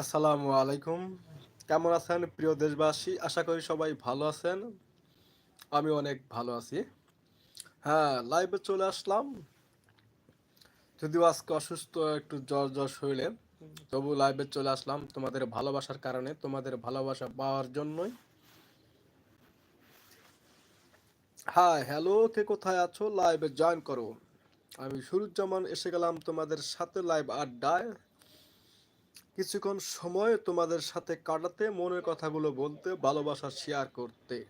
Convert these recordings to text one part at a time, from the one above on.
আসসালামু আলাইকুম। কেমন আছেন প্রিয় দেশবাসী? আশা করি সবাই ভালো আছেন। আমি অনেক ভালো আছি। হ্যাঁ লাইভে চলে আসলাম। যদিও আজকে অসুস্থ, একটু জ্বর জ্বর শরীরে, তবু লাইভে চলে আসলাম। তোমাদের ভালোবাসার কারণে, তোমাদের ভালোবাসা পাওয়ার জন্যই। হ্যাঁ হ্যালো কে কোথায় আছো? লাইভে জয়েন করো। আমি সুরুজ্জামান, এসে গেলাম তোমাদের সাথে লাইভ আড্ডায়। কিছুক্ষণ সময় তোমাদের সাথে কাটাতে, মনের কথাগুলো বলতে, ভালোবাসা শেয়ার করতে।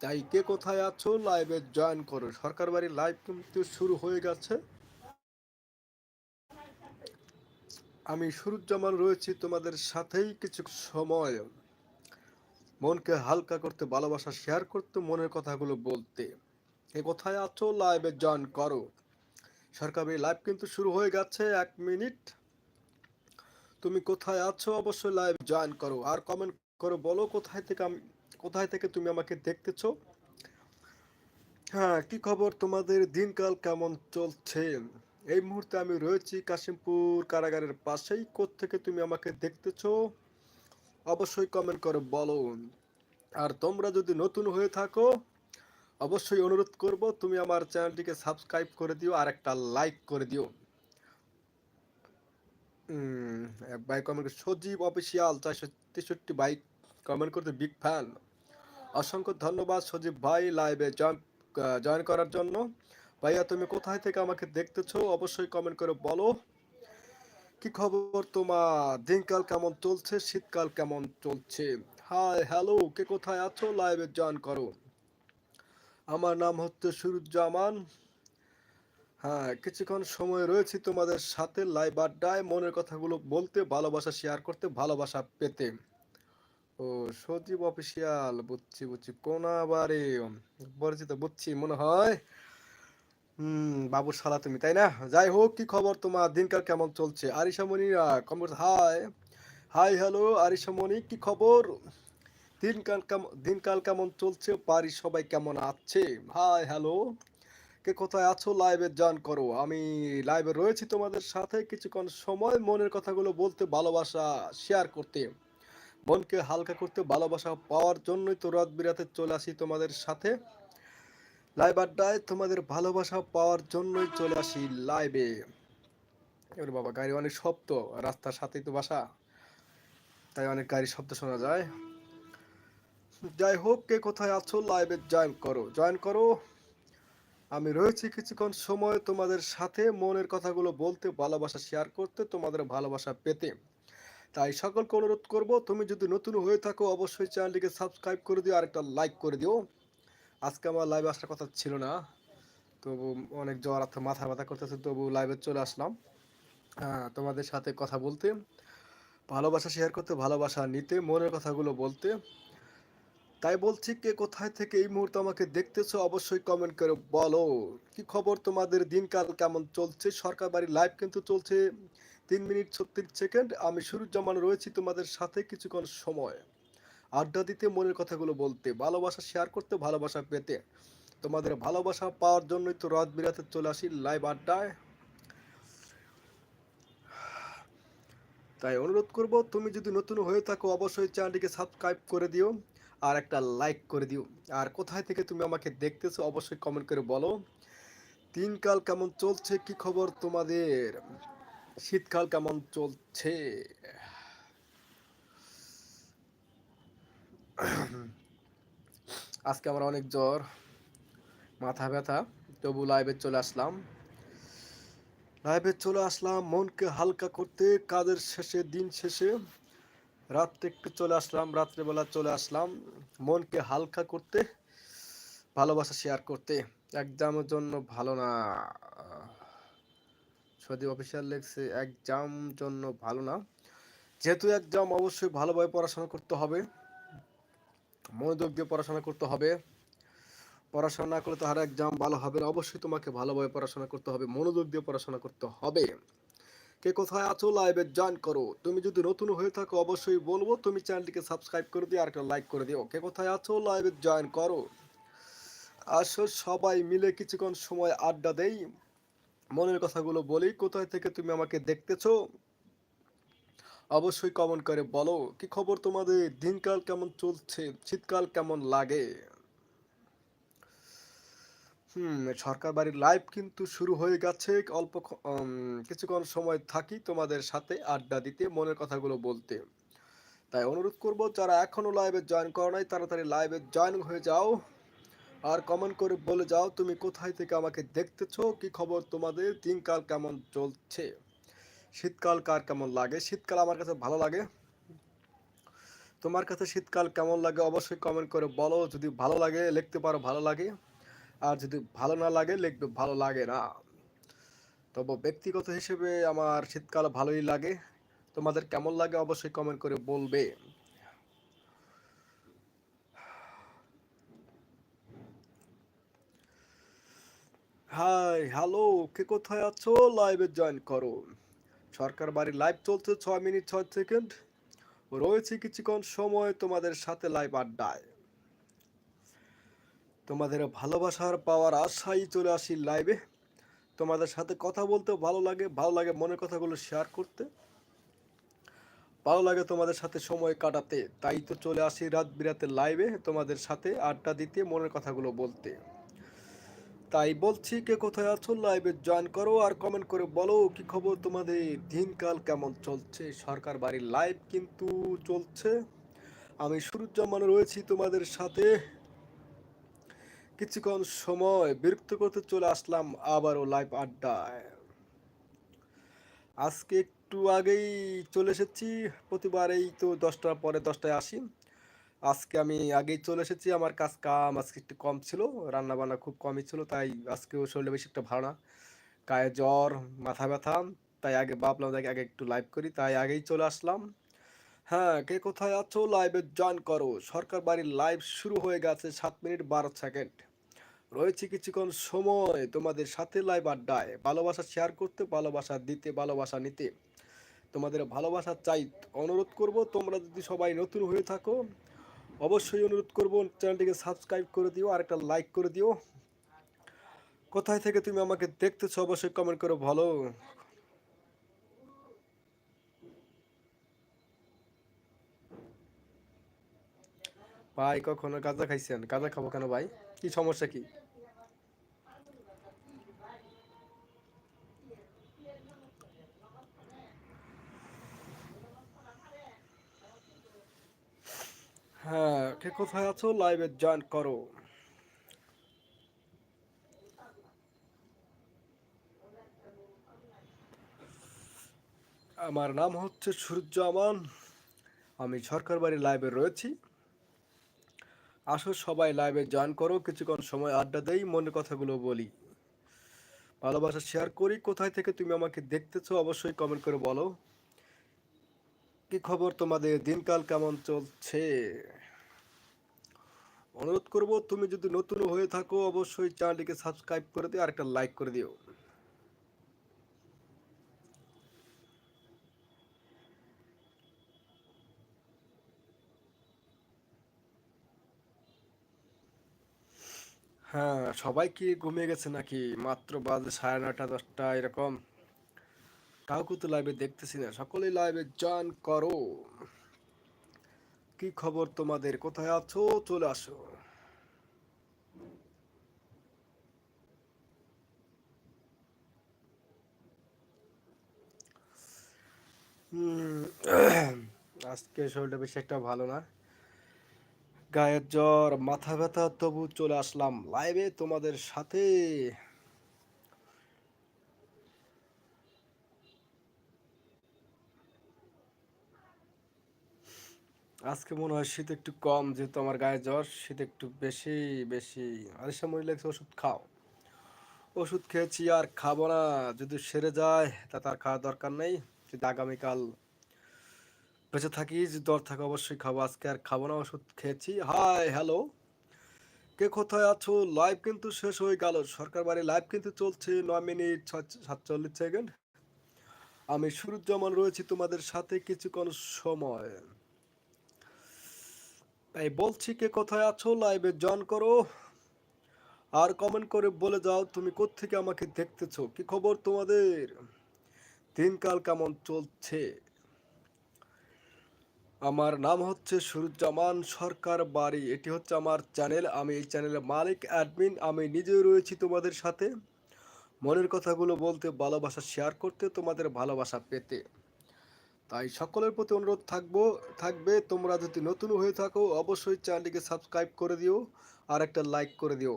তাই কে কোথায় আছো? লাইভে জয়েন করো। সরকার বাড়ি লাইভ কিন্তু শুরু হয়ে গেছে। আমি সুরুজ্জামান রয়েছি তোমাদের সাথেই কিছু সময়। মনকে হালকা করতে, ভালোবাসা শেয়ার করতে, মনের কথাগুলো বলতে। কে কোথায় আছো? লাইভে জয়েন করো। সরকার লাইভ কিন্তু শুরু হয়ে গেছে। এক মিনিট। তুমি কোথায় আছো অবশ্যই লাইভ জয়েন করো। আর কমেন্ট করো, বলো কোথায় থেকে আমি, কোথায় থেকে তুমি আমাকে দেখতেছো? হ্যাঁ কি খবর তোমাদের? দিনকাল কেমন চলছে? এই মুহূর্তে আমি রয়েছি কাশিমপুর কারাগারের পাশেই। থেকে তুমি আমাকে দেখতেছো? অবশ্যই কমেন্ট করে বলো। আর তোমরা যদি নতুন হয়ে থাকো, অবশ্যই অনুরোধ করব তুমি আমার চ্যানেলটিকে সাবস্ক্রাইব করে দিও আর একটা লাইক করে দিও। ভাই কমেন্ট সজীব অফিসিয়াল চারশো তেষট্টি বাইক কমেন্ট করতে বিগ ফ্যান অসংখ্য ধন্যবাদ সজীব ভাই লাইভে জয়েন জয়েন করার জন্য। ভাইয়া, তুমি কোথায় থেকে আমাকে দেখতেছো? অবশ্যই কমেন্ট করে বলো। কি খবর তোমার? দিনকাল কেমন চলছে? শীতকাল কেমন চলছে? হাই হ্যালো কে কোথায় আছো? লাইভে জয়েন করো। আমার নাম হচ্ছে সুরুজ্জামান। হ্যাঁ কিছুক্ষণ সময় রয়েছে তোমাদের সাথে লাইভ আড্ডায়। মনের কথাগুলো বলতে, ভালোবাসা শেয়ার করতে, ভালোবাসা পেতে। ও, সজীব অফিসিয়াল বুঝছি বুঝছি। কোন আবারে? পরিচিত বুঝছি, মনে হয়। হুম, বাবুর শালা তুমি, তাই না? যাই হোক, কি খবর তোমার? দিনকাল কেমন চলছে? আরিশামণি কমর হাই হাই হ্যালো আরিশামণি, কি খবর? দিনকাল কেমন দিনকাল কেমন চলছে? বাড়ির সবাই কেমন আছে? হাই হ্যালো কে কোথায় আছো লাইভে জয়েন করো। আমি লাইভে রয়েছি তোমাদের সাথে কিছুক্ষণ সময়, মনের কথাগুলো বলতে, ভালোবাসা শেয়ার করতে। মনকে হালকা করতে, ভালোবাসা পাওয়ার জন্যই তো রাত বিরাতে চলে আসি তোমাদের সাথে। লাইভ আড্ডায় তোমাদের ভালোবাসা পাওয়ার জন্যই চলে আসি লাইভে এবার বাবা গাড়ি অনেক শব্দ, রাস্তার সাথেই তো বাসা। তাই অনেক গাড়ির শব্দ শোনা যায়। যাই হোক, কে কোথায় আছো লাইভে জয়েন করো। জয়েন করো। আমি রয়েছি কিছুক্ষণ সময় তোমাদের সাথে মনের কথাগুলো বলতে, ভালোবাসা শেয়ার করতে, তোমাদের ভালোবাসা পেতে। তাই সকলকে অনুরোধ করব, তুমি যদি নতুন হয়ে থাকো, অবশ্যই চ্যানেলটিকে সাবস্ক্রাইব করে দিও আর একটা লাইক করে দিও। আজকে আমার লাইভে আসার কথা ছিল না, তবু অনেক জ্বর আছে মাথা ব্যথা করতেছে, তবু লাইভে চলে আসলাম। তোমাদের সাথে কথা বলতে, ভালোবাসা শেয়ার করতে, ভালোবাসা নিতে, মনের কথাগুলো বলতে তাই বলছি, কে কোথায় থেকে এই মুহূর্তে আমাকে দেখতেছো অবশ্যই কমেন্ট করে বলো। কি খবর তোমাদের? দিনকাল কেমন চলছে? সরকার বাড়ির লাইভ কিন্তু চলছে তিন মিনিট ছত্রিশ সেকেন্ড আমি সুরুজ্জামান রয়েছি তোমাদের সাথে কিছুক্ষণ সময়। আড্ডা দিতে, মনের কথাগুলো বলতে, ভালোবাসা শেয়ার করতে, ভালোবাসা পেতে। তোমাদের ভালোবাসা পাওয়ার জন্যই তো রাত বিরাতে চলে আসি লাইভ আড্ডায়। তাই অনুরোধ করব, তুমি যদি নতুন হয়ে থাকো, অবশ্যই চ্যানেলটিকে সাবস্ক্রাইব করে দিও। আর একটা লাইক করে দিও। আর কোথায় থেকে তুমি আমাকে দেখতেছো অবশ্যই কমেন্ট করে বলো। দিনকাল কেমন চলছে কি খবর তোমাদের? শীতকাল কেমন চলছে? আজকে আমার অনেক জ্বর, মাথা ব্যথা, তবু লাইভে চলে আসলাম। লাইভে চলে আসলাম মনকে হালকা করতে, কাজের শেষে, দিন শেষে। রাত্রে একটু চলে আসলাম, রাত্রেবেলা চলে আসলাম। মনকে হালকা করতে, ভালোবাসা শেয়ার করতে। এক্সামের জন্য ভালো না। সদীপ অফিসিয়াল লেগছে এক্সাম জন্য ভালো না। যেহেতু এক্সাম অবশ্যই ভালোভাবে পড়াশোনা করতে হবে। মনোযোগ দিয়ে পড়াশোনা করতে হবে। পড়াশোনা করলে তাহার এক্সাম ভালো হবে না। অবশ্যই তোমাকে ভালোভাবে পড়াশোনা করতে হবে, মনোযোগ দিয়ে পড়াশোনা করতে হবে। কে কোথায় আছো লাইভে জয়েন করো। তুমি যদি নতুন হয়ে থাকো, অবশ্যই বলব, তুমি চ্যানেলটিকে সাবস্ক্রাইব করে দিও আর একটা লাইক করে দিও। কে কোথায় আছো লাইভে জয়েন করো। আসো সবাই মিলে কিছুক্ষণ সময় আড্ডা দেই। মনের কথাগুলো বলি, কোথায় থেকে তুমি আমাকে দেখতেছো? অবশ্যই কমেন্ট করে বলো। কি খবর তোমাদের? দিনকাল কেমন চলছে? শীতকাল কেমন লাগে? হুম সরকার বাড়ির লাইভ কিন্তু শুরু হয়ে গেছে। অল্প কিছুক্ষণ সময় থাকি তোমাদের সাথে আড্ডা দিতে, মনের কথাগুলো বলতে। তাই অনুরোধ করব, যারা এখনও লাইভে জয়েন করো নাই, তাড়াতাড়ি লাইভে জয়েন হয়ে যাও। আর কমেন্ট করে বলে যাও, তুমি কোথায় থেকে আমাকে দেখতেছো, কি খবর তোমাদের, দিনকাল কেমন চলছে? শীতকাল কার কেমন লাগে? শীতকাল আমার কাছে ভালো লাগে। তোমার কাছে শীতকাল কেমন লাগে, অবশ্যই কমেন্ট করে বলো। যদি ভালো লাগে, লিখতে পারো, ভালো লাগে। আর যদি ভালো না লাগে, লিখবে ভালো লাগে না। তবে ব্যক্তিগত হিসেবে আমার শীতকাল ভালোই লাগে। তোমাদের কেমন লাগে অবশ্যই কমেন্ট করে বলবে। হাই, হ্যালো, কে কোথায় আছো? লাইভে জয়েন করো। সরকার বাড়ি লাইভ চলছে ছয় মিনিট ছয় সেকেন্ড রয়েছে কিছুক্ষণ সময় তোমাদের সাথে লাইভ আড্ডায়। তোমাদের ভালোবাসার পাওয়ার আশাই চলে আসি লাইভে তোমাদের সাথে কথা বলতে ভালো লাগে ভালো লাগে মনের কথাগুলো শেয়ার করতে। ভালো লাগে তোমাদের সাথে সময় কাটাতে, তাই তো চলে আসি রাত বিরাতে লাইভে তোমাদের সাথে আড্ডা দিতে, মনের কথাগুলো বলতে। তাই বলছি, কে কোথায় আছো লাইভে জয়েন করো আর কমেন্ট করে বলো কি খবর তোমাদের, দিনকাল কেমন চলছে? সরকার বাড়ির লাইভ কিন্তু চলছে। আমি সুরুজ্জামান রয়েছি তোমাদের সাথে। কিছুক্ষণ সময় বিরক্ত করতে চলে আসলাম আবারও লাইভ আড্ডায়। আজকে একটু আগেই চলে এসেছি, প্রতিবার এই তো দশটার পরে দশটায় আসি। আজকে আমি আগেই চলে এসেছি, আমার কাজ কাম আজকে একটু কম ছিল রান্না বান্না খুব কমই ছিল, তাই আজকেও শরীরে বেশি একটা না। গায়ে জ্বর, মাথা ব্যথা, তাই আগে ভাবলাম আগে একটু লাইভ করি, তাই আগেই চলে আসলাম। হ্যাঁ কে কোথায় আছো? লাইভে জয়েন করো। সরকার বাড়ির লাইভ শুরু হয়ে গেছে সাত মিনিট বারো সেকেন্ড রয়েছে কিছুক্ষণ সময় তোমাদের সাথে লাইভ আড্ডায়। ভালোবাসা শেয়ার করতে, ভালোবাসা দিতে, ভালোবাসা নিতে। তোমাদের ভালোবাসা চাই অনুরোধ করব। তোমরা যদি সবাই নতুন হয়ে থাকো, অবশ্যই অনুরোধ করব, চ্যানেলটিকে সাবস্ক্রাইব করে দিও আর একটা লাইক করে দিও। কোথায় থেকে তুমি আমাকে দেখতেছো, অবশ্যই কমেন্ট করো ভালো ভাই, কখনো গাঁজা খাইছেন? গাঁজা খাব কেন ভাই? কি সমস্যা কি? হ্যাঁ কোথায় আছো? লাইভে জয়েন করো। আমার নাম হচ্ছে সূর্য আমান। আমি সরকার বাড়ি লাইভে রয়েছি। আসো সবাই লাইভে জয়েন করো। কিছুক্ষণ সময় আড্ডা দেই মনে কথাগুলো বলি। ভালোবাসা শেয়ার করি। কোথায় থেকে তুমি আমাকে দেখতেছো অবশ্যই কমেন্ট করে বলো। কি খবর তোমাদের? দিনকাল কেমন চলছে? অনুরোধ করব, তুমি যদি নতুন হয়ে থাকো, অবশ্যই চ্যানেলটিকে সাবস্ক্রাইব করে দিও আর একটা লাইক করে দিও। হ্যাঁ সবাই কি ঘুমিয়ে গেছে নাকি? মাত্র বাজে সাড়ে নয়টা, দশটা, এরকম। কাউকে তো লাইভে দেখতেছি না, সকলেই লাইভে জয়েন করো। কি খবর তোমাদের? কোথায় আছো? চলে আসো। আজকে শরীরটা বেশি একটা ভালো না। গায়ের জ্বর, মাথা ব্যথা, তবু চলে আসলাম লাইভে তোমাদের সাথে। আজকে মনে হয় শীত একটু কম, যেহেতু আমার গায়ে জ্বর, শীত একটু বেশি বেশি। আরিসা মনে লাগছে ওষুধ খাও। ওষুধ খেয়েছি আর খাব না। যদি সেরে যায়, তা তার খাওয়ার দরকার নেই। যদি আগামীকাল বেঁচে থাকি যদি দর থাকে অবশ্যই খাব। আজকে আর খাব না, ওষুধ খেয়েছি। High, hello. কে কোথায় আছো? লাইভ কিন্তু শেষ হয়ে গেল। সরকার বাড়ি লাইভ কিন্তু চলছে। নয় মিনিট সাতচল্লিশ সেকেন্ড আমি সুরুজ্জামান রয়েছি তোমাদের সাথে কিছুক্ষণ সময়। তাই বলছি, কে কোথায় আছো? লাইভে জয়েন করো। আর কমেন্ট করে বলে যাও, তুমি কোত্থেকে আমাকে দেখতেছো? কি খবর তোমাদের? দিনকাল কেমন চলছে? আমার নাম হচ্ছে সুরুজ্জামান সরকার বাড়ি। এটি হচ্ছে আমার চ্যানেল আমি এই চ্যানেলের মালিক অ্যাডমিন আমি নিজেও রয়েছি তোমাদের সাথে। মনের কথাগুলো বলতে, ভালোবাসা শেয়ার করতে, তোমাদের ভালোবাসা পেতে। তাই সকলের প্রতি অনুরোধ থাকব, থাকবে। তোমরা যদি নতুন হয়ে থাকো, অবশ্যই চ্যানেলটিকে সাবস্ক্রাইব করে দিও আর একটা লাইক করে দিও।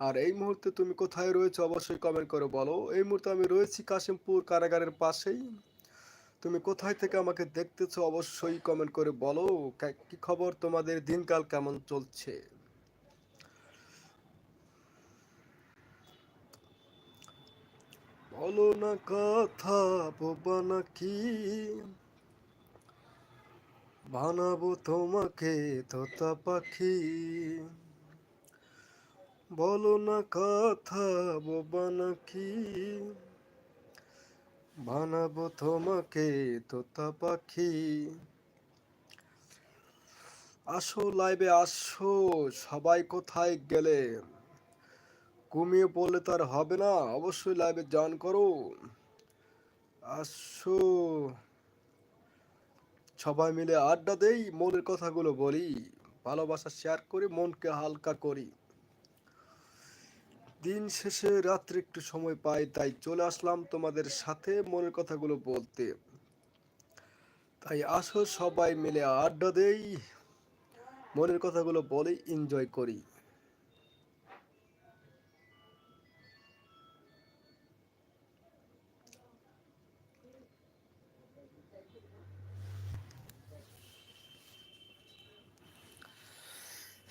আর এই মুহূর্তে তুমি কোথায় রয়েছো, অবশ্যই কমেন্ট করে বলো। এই মুহূর্তে আমি রয়েছি কাশিমপুর কারাগারের পাশেই। তুমি কোথায় থেকে আমাকে দেখতেছো অবশ্যই কমেন্ট করে বলো। কি খবর? তোমাদের দিনকাল কেমন চলছে? বলো না কথা, বোবা নাকি? বানাবো তোমাকে তোতা পাখি। বলো না কথা, বোবা নাকি? বানাবো তোমাকে তোতা পাখি। আসো লাইভে আসো, সবাই কোথায় গেলে? ঘুমিয়ে পড়লে তার হবে না, অবশ্যই লাইভে জয়েন করো। আসো। সবাই মিলে আড্ডা দেই, মনের কথাগুলো বলি, ভালোবাসা শেয়ার করি, মনকে হালকা করি। দিন শেষে রাত্রে একটু সময় পাই, তাই চলে আসলাম তোমাদের সাথে মনের কথাগুলো বলতে। তাই আসো সবাই মিলে আড্ডা দেই, মনের কথাগুলো বলে এনজয় করি।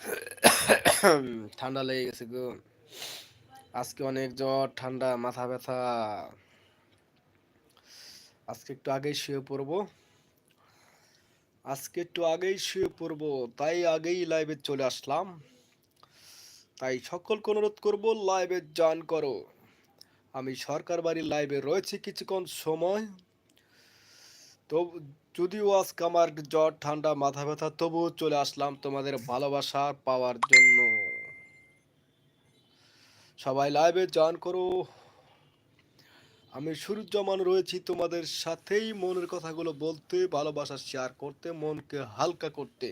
ঠান্ডা লেগে গেছে গো। আজকে অনেক জ্বর, ঠান্ডা, মাথা ব্যথা। আজকে একটু আগেই শুয়ে পড়ব। আজকে একটু আগেই শুয়ে পড়ব, তাই আগেই লাইভে চলে আসলাম। তাই সকলকে অনুরোধ করব লাইভে জয়েন করো। আমি সরকার বাড়ির লাইভে রয়েছি কিছুক্ষণ সময়। তো যদিও আজকে আমার জ্বর, ঠান্ডা, মাথা ব্যথা, তবুও চলে আসলাম তোমাদের ভালোবাসা পাওয়ার জন্য। সবাই লাইভে জয়েন করো। আমি সুরুজ্জামান রয়েছি তোমাদের সাথেই। মনের কথাগুলো বলতে, ভালোবাসা শেয়ার করতে, মনকে হালকা করতে।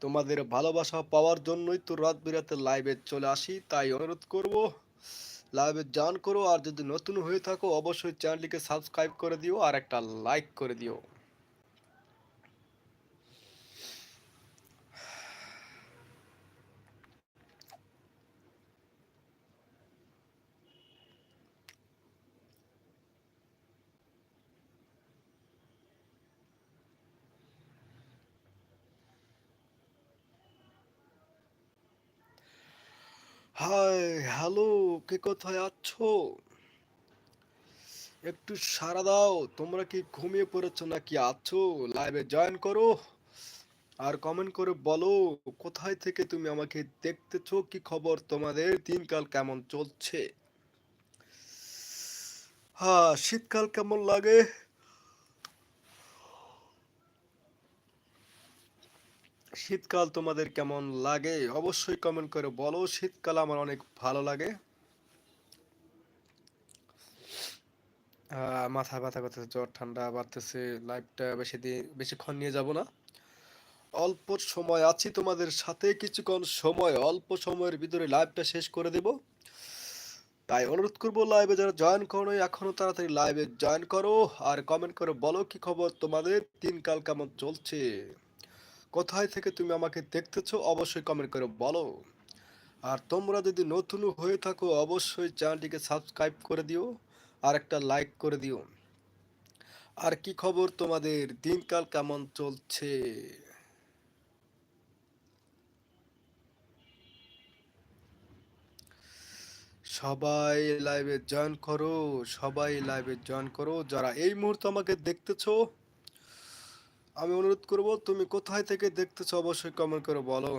তোমাদের ভালোবাসা পাওয়ার জন্যই তো রাত বিরাতে লাইভে চলে আসি, তাই অনুরোধ করব লাইভে জয়েন করো। আর যদি নতুন হয়ে থাকো, অবশ্যই চ্যানেলটিকে সাবস্ক্রাইব করে দিও, আর একটা লাইক করে দিও। হাই, হ্যালো, কে কোথায় আছো? একটু সাড়া দাও, তোমরা কি ঘুমিয়ে পড়েছো নাকি আছো? লাইভে জয়েন করো আর কমেন্ট করে বলো, কোথায় থেকে তুমি আমাকে দেখতেছো? কি খবর তোমাদের? দিনকাল কেমন চলছে? হ্যাঁ শীতকাল কেমন লাগে? শীতকাল তোমাদের কেমন লাগে? অবশ্যই কমেন্ট করে বলো। শীতকাল আমার অনেক ভালো লাগে। মাথা ব্যথা করতেছে, জ্বর, ঠান্ডা বাড়তেছে লাইফটা বেশি দিন, বেশিক্ষণ নিয়ে যাব না। অল্প সময় আছি তোমাদের সাথে, কিছুক্ষণ সময়, অল্প সময়ের ভিতরে লাইভটা শেষ করে দেব। তাই অনুরোধ করব লাইভে যারা জয়েন করো এখনও তাড়াতাড়ি লাইভে জয়েন করো। আর কমেন্ট করে বলো কি খবর তোমাদের? দিনকাল কেমন চলছে? কোথায় থেকে তুমি আমাকে দেখতেছো, অবশ্যই কমেন্ট করে বলো। আর তোমরা যদি নতুন হয়ে থাকো, অবশ্যই চ্যানেলটিকে সাবস্ক্রাইব করে দিও, আর একটা লাইক করে দিও। আর কি খবর তোমাদের? দিনকাল কেমন চলছে? সবাই লাইভে জয়েন করো, সবাই লাইভে জয়েন করো। যারা এই মুহূর্তে আমাকে দেখতেছো আমি অনুরোধ করব, তুমি কোথায় থেকে দেখতেছো? অবশ্যই কমেন্ট করে বলো।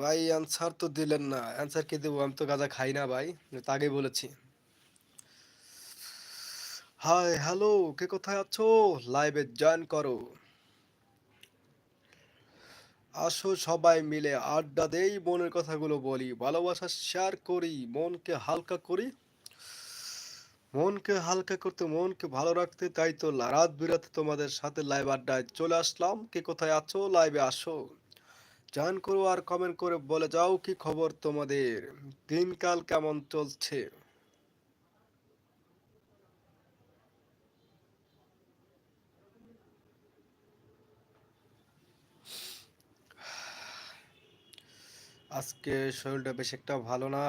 ভাই অ্যান্সার তো দিলেন না। অ্যান্সার কি দেবো? আমি তো গাঁজা খাই না ভাই। আগেই বলেছি। হাই হ্যালো কে কোথায় আছো? লাইভে জয়েন করো। আসো সবাই মিলে আড্ডা দেই, মনের কথাগুলো বলি, ভালোবাসা শেয়ার করি, মনকে হালকা করি। মনকে হালকা করতে, মনকে ভালো রাখতে, তাই তো রাত বিরাতে তোমাদের সাথে লাইভ আড্ডায় চলে আসলাম। কে কোথায় আছো? লাইভে আসো। জয়েন করো আর কমেন্ট করে বলে যাও কি খবর তোমাদের। দিনকাল কেমন চলছে? আজকে শরীরটা বেশ একটা ভালো না।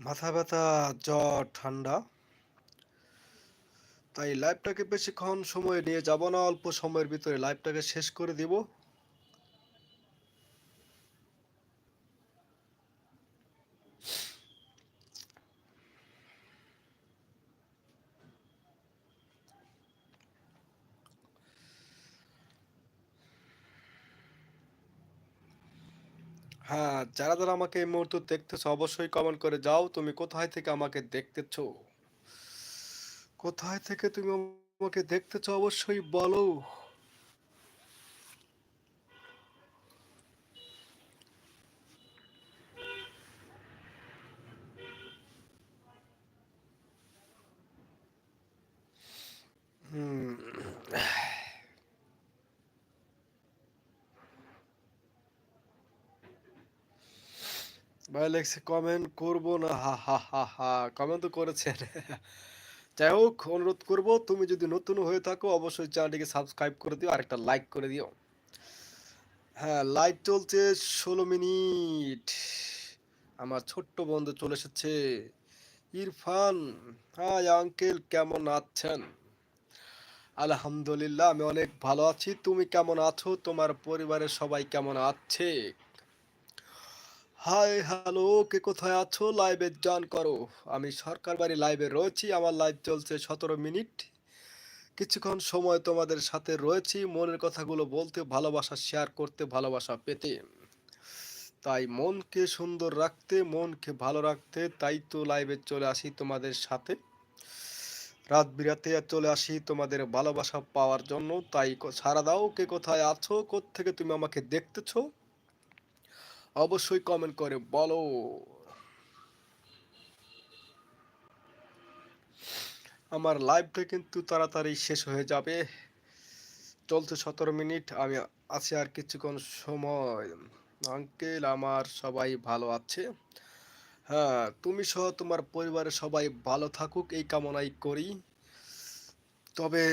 মাথা ব্যথা, জ্বর, ঠান্ডা। তাই লাইভটাকে বেশিক্ষণ সময় নিয়ে যাব না, অল্প সময়ের ভিতরে লাইভটাকে শেষ করে দিব। হ্যাঁ যারা যারা আমাকে এই মুহূর্তে দেখতেছো, অবশ্যই কমেন্ট করে যাও। তুমি কোথায় থেকে আমাকে দেখতেছো? কোথায় থেকে তুমি আমাকে দেখতেছো, অবশ্যই বলো। হুম। ভাই লেখছে কমেন্ট করব না? হা হা হা হা কমেন্ট তো করেছেন। যাই হোক, অনুরোধ করব, তুমি যদি নতুন হয়ে থাকো, অবশ্যই চ্যানেলটিকে সাবস্ক্রাইব করে দিও আর একটা লাইক করে দিও। হ্যাঁ লাইভ চলছে ষোলো মিনিট। আমার ছোট্ট বন্ধু চলে এসেছে। ইরফান হাই আঙ্কেল কেমন আছেন? আলহামদুলিল্লাহ, আমি অনেক ভালো আছি। তুমি কেমন আছো? তোমার পরিবারের সবাই কেমন আছে? হাই, হ্যালো, কে কোথায় আছো? লাইভে জয়েন করো। আমি সরকার বাড়ি লাইভে রয়েছি, আমার লাইভ চলছে সতেরো মিনিট। কিছুক্ষণ সময় তোমাদের সাথে রয়েছি, মনের কথাগুলো বলতে, ভালোবাসা শেয়ার করতে, ভালোবাসা পেতে। তাই মনকে সুন্দর রাখতে, মনকে ভালো রাখতে, তাই তো লাইভে চলে আসি তোমাদের সাথে। রাত বিরাতে চলে আসি তোমাদের ভালোবাসা পাওয়ার জন্য। তাই সারা দাও, কে কোথায় আছো? থেকে তুমি আমাকে দেখতেছো? অবশ্যই কমেন্ট করে, বলো। আমার লাইভটা কিন্তু তাড়াতাড়ি শেষ হয়ে যাবে। চলছে সতেরো মিনিট, আমি আছি আর কিছুক্ষণ সময়। আঙ্কেল, আমার সবাই ভালো আছে। হ্যাঁ তুমি সহ তোমার পরিবারের সবাই ভালো থাকুক, এই কামনাই করি। তবে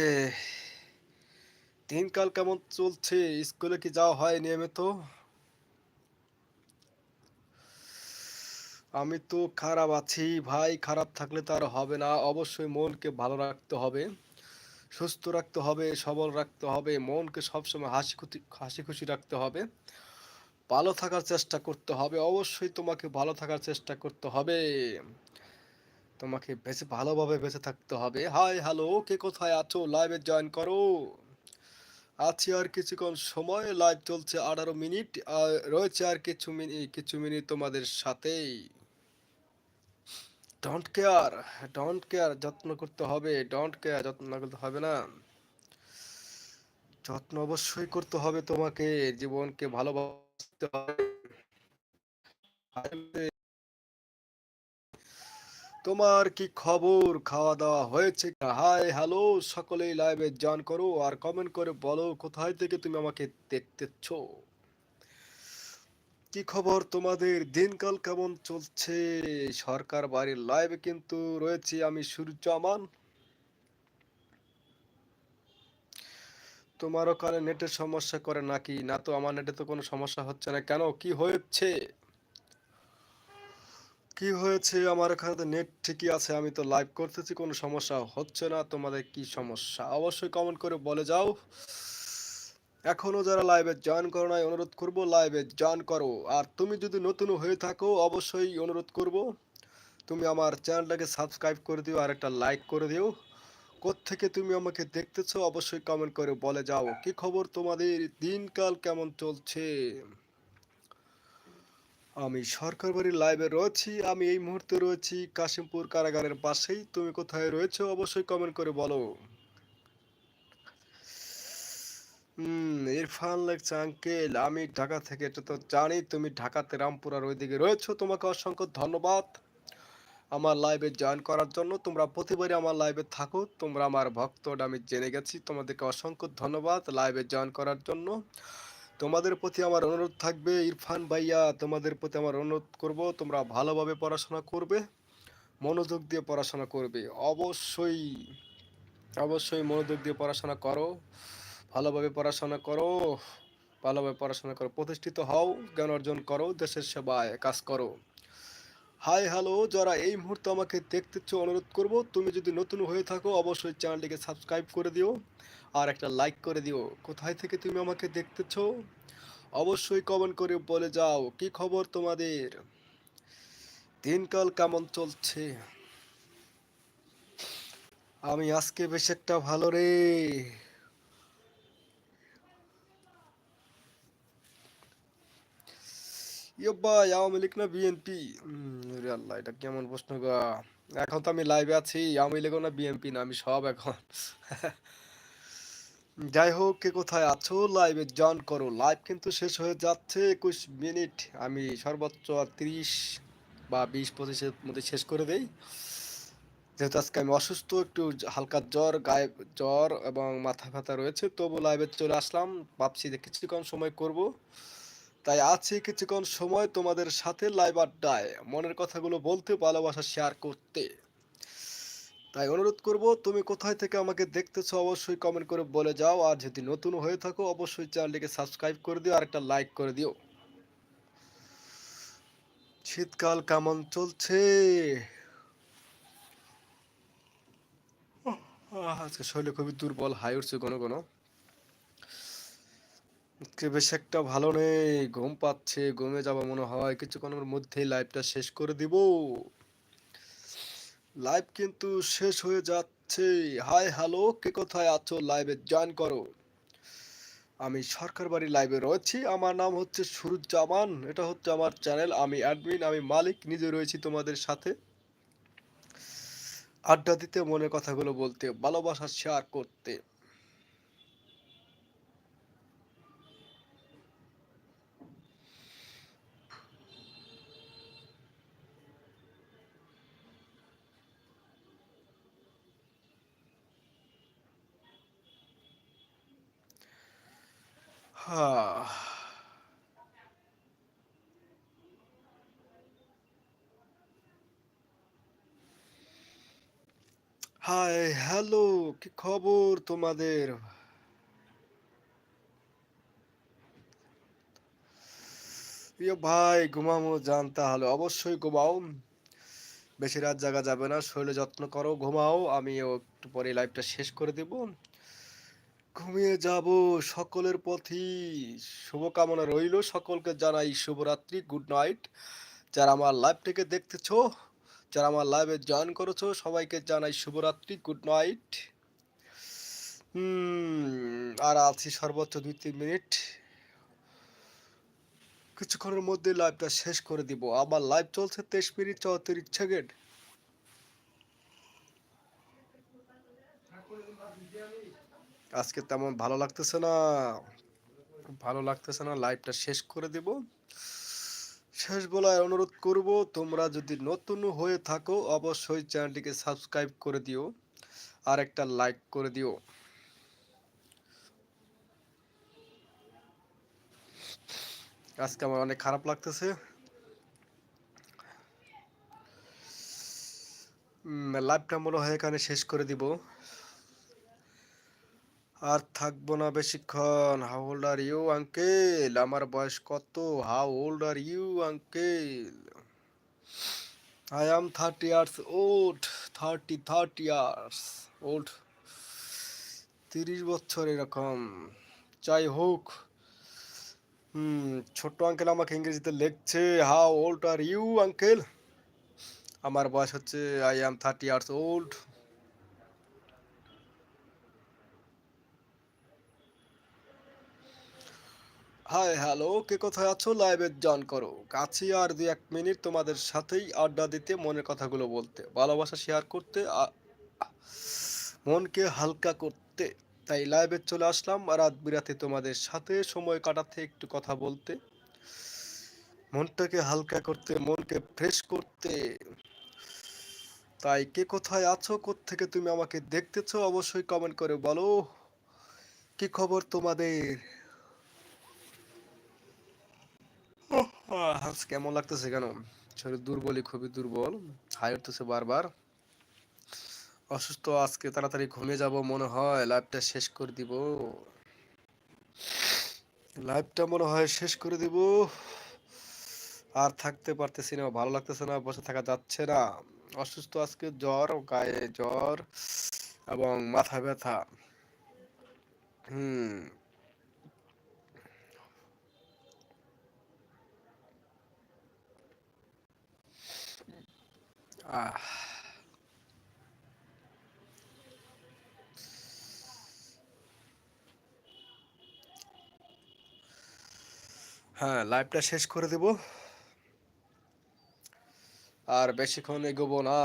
দিনকাল কেমন চলছে? স্কুলে কি যাওয়া হয় নিয়মিত আমি তো খারাপ আছি ভাই, খারাপ থাকলে তো আর হবে না। অবশ্যই মনকে ভালো রাখতে হবে, সুস্থ রাখতে হবে, সবল রাখতে হবে, মনকে সবসময় হাসি খুশি হাসি খুশি রাখতে হবে। ভালো থাকার চেষ্টা করতে হবে, অবশ্যই তোমাকে ভালো থাকার চেষ্টা করতে হবে। তোমাকে বেঁচে ভালোভাবে বেঁচে থাকতে হবে। হাই, হ্যালো, কে কোথায় আছো? লাইভে জয়েন করো। আছি আর কিছুক্ষণ সময় লাইভ চলছে আঠারো মিনিট, আর রয়েছে আর কিছু মিনিট কিছু মিনিট তোমাদের সাথেই। ডোন্ট কেয়ার ডোন্ট কেয়ার যত্ন করতে হবে ডোন্ট কেয়ার যত্ন না করতে হবে না। যত্ন অবশ্যই করতে হবে তোমাকে, জীবনকে ভালোবাসতে হবে। তোমার কি খবর খাওয়া দাওয়া হয়েছে হাই হ্যালো সকলেই লাইভে জয়েন করো আর কমেন্ট করে বলো কোথায় থেকে তুমি আমাকে দেখতেছ। কি খবর তোমাদের? দিনকাল কেমন চলছে? সরকার বাড়ির লাইভে কিন্তু রয়েছি, আমি সূর্যমান তোমার ওখানে নেটের সমস্যা করে নাকি? না তো, আমার নেটে তো কোনো সমস্যা হচ্ছে না। কেন? কি হয়েছে? কি হয়েছে? আমার এখানে তো নেট ঠিকই আছে, আমি তো লাইভ করতেছি, কোনো সমস্যা হচ্ছে না। তোমাদের কি সমস্যা? অবশ্যই কমেন্ট করে বলে যাও। এখনও যারা লাইভে জয়েন করো নাই, অনুরোধ করব লাইভে জয়েন করো। আর তুমি যদি নতুন হয়ে থাকো, অবশ্যই অনুরোধ করব, তুমি আমার চ্যানেলটাকে সাবস্ক্রাইব করে দিও আর একটা লাইক করে দিও। থেকে তুমি আমাকে দেখতেছো, অবশ্যই কমেন্ট করে বলে যাও। কি খবর তোমাদের? দিনকাল কেমন চলছে? আমি সরকার বাড়ির লাইভে রয়েছি, আমি এই মুহূর্তে রয়েছি কাশিমপুর কারাগারের পাশেই। তুমি কোথায় রয়েছে, অবশ্যই কমেন্ট করে বলো। হুম, ইরফান লেখছে আঙ্কেল, আমি ঢাকা থেকে, এটা তো জানি, তুমি ঢাকাতে রামপুরার ওইদিকে রয়েছো, তোমাকে অসংখ্য ধন্যবাদ আমার লাইভে জয়েন করার জন্য। তোমরা প্রতিবারই আমার লাইভে থাকো, তোমরা আমার ভক্ত আমি জেনে গেছি, তোমাদেরকে অসংখ্য ধন্যবাদ লাইভে জয়েন করার জন্য। তোমাদের প্রতি আমার অনুরোধ থাকবে, ইরফান ভাইয়া, তোমাদের প্রতি আমার অনুরোধ করব, তোমরা ভালোভাবে পড়াশোনা করবে, মনোযোগ দিয়ে পড়াশোনা করবে, অবশ্যই অবশ্যই মনোযোগ দিয়ে পড়াশোনা করো। ভালোভাবে পড়াশোনা করো, ভালোভাবে পড়াশোনা করো, প্রতিষ্ঠিত হও, জ্ঞান অর্জন করো, দেশের সেবায় কাজ করো। হাই, হ্যালো, যারা এই মুহূর্তে আমাকে দেখতেছ, অনুরোধ করব, তুমি যদি নতুন হয়ে থাকো, অবশ্যই চ্যানেলটিকে সাবস্ক্রাইব করে দিও আর একটা লাইক করে দিও। কোথায় থেকে তুমি আমাকে দেখতেছ? অবশ্যই কমেন্ট করে বলে যাও, কি খবর তোমাদের? দিনকাল কেমন চলছে? আমি আজকে বেশ একটা ভালো রে। ভাই আওয়ামী লীগ না বিএনপি রে আল্লাহ, এটা কেমন প্রশ্ন গা? এখন তো আমি লাইভে আছি, আওয়ামী লীগও না বিএনপি না, আমি সব এখন। যাই হোক, কে কোথায় আছো? লাইভে জয়েন করো। লাইভ কিন্তু শেষ হয়ে যাচ্ছে একুশ মিনিট। আমি সর্বোচ্চ তিরিশ বা বিশ পঁচিশের মধ্যে শেষ করে দেই। যেহেতু আজকে আমি অসুস্থ, একটু হালকা জ্বর, গায়ে জ্বর এবং মাথা ব্যথা রয়েছে, তবু লাইভে চলে আসলাম। ভাবছি যে কিছুক্ষণ সময় করব। তাই আছি কিছুক্ষণ সময় তোমাদের সাথে লাইভ আড্ডায়। মনের কথাগুলো বলতে, ভালোবাসা শেয়ার করতে। তাই অনুরোধ করব, তুমি কোথায় থেকে আমাকে দেখতেছো অবশ্যই কমেন্ট করে বলে যাও। আর যদি নতুন হয়ে থাকো, অবশ্যই চ্যানেলটিকে সাবস্ক্রাইব করে দিও আর একটা লাইক করে দিও। শীতকাল কেমন চলছে? আজকে শরীরে খুবই দুর্বল, হাই উঠছে কোনো কোনো আজকে বেশ একটা ভালো নেই ঘুম পাচ্ছে, ঘুমে যাব মনে হয়, কিছুক্ষণের মধ্যেই লাইভটা শেষ করে দিব। লাইভ কিন্তু শেষ হয়ে যাচ্ছে। হাই হ্যালো কে কোথায় আছো? লাইভে জয়েন করো। আমি সরকার বাড়ি লাইভে রয়েছি। আমার নাম হচ্ছে সুরুজ্জামান। এটা হচ্ছে আমার চ্যানেল আমি অ্যাডমিন আমি মালিক, নিজে রয়েছি তোমাদের সাথে। আড্ডা দিতে, মনের কথাগুলো বলতে, ভালোবাসা শেয়ার করতে। হাই হ্যালো কি খবর তোমাদের? ভাই ঘুমামো জান তাহলে। অবশ্যই ঘুমাও। বেশি রাত জাগা যাবে না, শরীরে যত্ন করো, ঘুমাও। আমিও একটু পরে লাইভটা শেষ করে দেব। ঘুমিয়ে যাব, সকলের প্রতি শুভকামনা রইল। সকলকে জানাই শুভরাত্রি, গুড নাইট। যারা আমার লাইভটাকে দেখতেছো, যারা আমার লাইভে জয়েন করেছ, সবাইকে জানাই শুভরাত্রি, গুড নাইট। আর আছি সর্বোচ্চ দুই তিন মিনিট। কিছুক্ষণের মধ্যে লাইভটা শেষ করে দিব। আমার লাইভ চলছে তেইশ মিনিট চৌত্রিশ সেকেন্ড। আজকে তেমন ভালো লাগতেছে না। ভালো লাগতেছে না। লাইভটা শেষ করে দিব। শেষ বলায় অনুরোধ করব, তোমরা যদি নতুন হয়ে থাকো, অবশ্যই চ্যানেলটিকে সাবস্ক্রাইব করে দিও। আর একটা লাইক করে দিও। আজকে আমার অনেক খারাপ লাগতেছে। লাইভটা মনে হয় এখানে শেষ করে দিব। আর থাকব না বেশিক্ষণ। How old are you uncle আমার বয়স কত? How old are you uncle I am thirty years old thirty thirty years old তিরিশ বছর এরকম। যাই হোক, হুম, ছোট্ট আঙ্কেল আমাকে ইংরেজিতে লিখছে। How old are you uncle আমার বয়স হচ্ছে I am thirty years old hi hello কে কোথায় আছো? লাইভে জয়েন করো। কাছে আর দুই এক মিনিট তোমাদের সাথেই আড্ডা দিতে, মনের কথাগুলো বলতে, ভালোবাসা শেয়ার করতে মনকে হালকা করতে। তাই লাইভে চলে আসলাম, রাত বিরাতে তোমাদের সাথে সময় কাটাতে, একটু কথা বলতে। মনটাকে হালকা করতে, মনকে ফ্রেশ করতে। তাই কে কোথায় আছো থেকে তুমি আমাকে দেখতেছো, অবশ্যই কমেন্ট করে বলো। কি খবর তোমাদের? কেমন লাগতেছে কেন শরীর দুর্বলই, খুবই দুর্বল। হাই উঠতেছে বারবার। অসুস্থ, আজকে তাড়াতাড়ি ঘুমিয়ে যাব মনে হয়। লাইভটা শেষ করে দিব। লাইভটা মনে হয় শেষ করে দিব। আর থাকতে পারতেছি না, ভালো লাগতেছে না, বসে থাকা যাচ্ছে না। অসুস্থ, আজকে জ্বর, গায়ে জ্বর এবং মাথা ব্যথা। হুম। হ্যাঁ লাইভটা শেষ করে দেব। আর বেশিক্ষণ এগোবো না,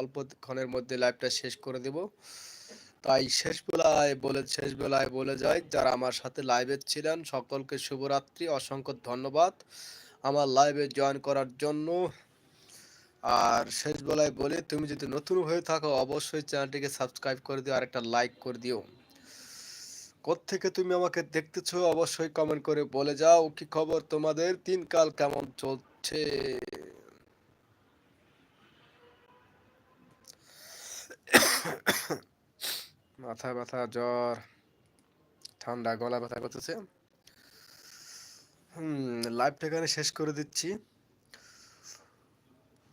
অল্পক্ষণের মধ্যে লাইভটা শেষ করে দেব। তাই শেষ বেলায় বলে, শেষ বেলায় বলে যাই, যারা আমার সাথে লাইভে ছিলেন, সকলকে শুভরাত্রি, অসংখ্য ধন্যবাদ। আমার লাইভে জয়েন করার জন্য আর শেষ বেলায় বলে, তুমি যদি নতুন হয়ে থাকো, অবশ্যই চ্যানেলটিকে সাবস্ক্রাইব করে দিও আর একটা লাইক করে দিও। থেকে তুমি আমাকে দেখতেছো, অবশ্যই কমেন্ট করে বলে যাও কি খবর তোমাদের, দিনকাল কেমন চলছে? মাথা ব্যথা, জ্বর, ঠান্ডা, গলা ব্যথা করতেছে। হুম লাইভটা এখানে শেষ করে দিচ্ছি।